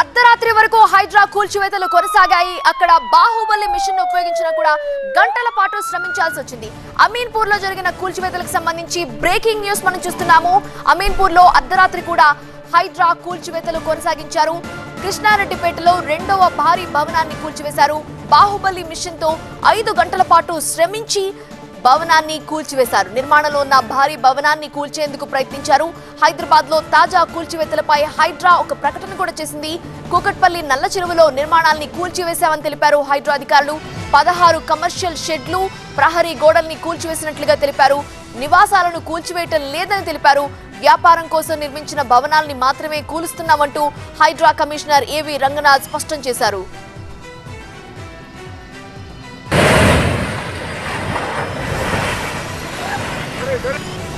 అర్ధరాత్రి వరకు హైడ్రా కూల్చివేతలు కొనసాగాయి. అక్కడ బాహుబలి మిషన్ ఉపయోగించినా కూడా గంటల పాటు శ్రమించాల్సి వచ్చింది. అమీన్పూర్లో జరిగిన కూల్చివేతలకు సంబంధించి బ్రేకింగ్ న్యూస్ మనం చూస్తున్నాము. అమీన్పూర్లో అర్ధరాత్రి కూడా హైడ్రా కూల్చివేతలు కొనసాగించారు. కృష్ణారెడ్డిపేటలో రెండవ భారీ భవనాన్ని కూల్చివేశారు. బాహుబలి మిషన్తో ఐదు గంటల పాటు శ్రమించి భవనాన్ని కూల్చివేశారు. నిర్మాణంలో ఉన్న భారీ భవనాన్ని కూల్చేందుకు ప్రయత్నించారు. హైదరాబాద్లో తాజా కూల్చివేతలపై హైడ్రా ఒక ప్రకటన కూడా చేసింది. కూకట్పల్లి నల్ల చెరువులో నిర్మాణాల్ని కూల్చివేశామని తెలిపారు హైడ్రా అధికారులు. పదహారు కమర్షియల్ షెడ్లు ప్రహరీ గోడల్ని కూల్చివేసినట్లుగా తెలిపారు. నివాసాలను కూల్చివేయటం లేదని తెలిపారు. వ్యాపారం కోసం నిర్మించిన భవనాల్ని మాత్రమే కూలుస్తున్నామంటూ హైడ్రా కమిషనర్ ఏవి రంగనాథ్ స్పష్టం చేశారు. Good.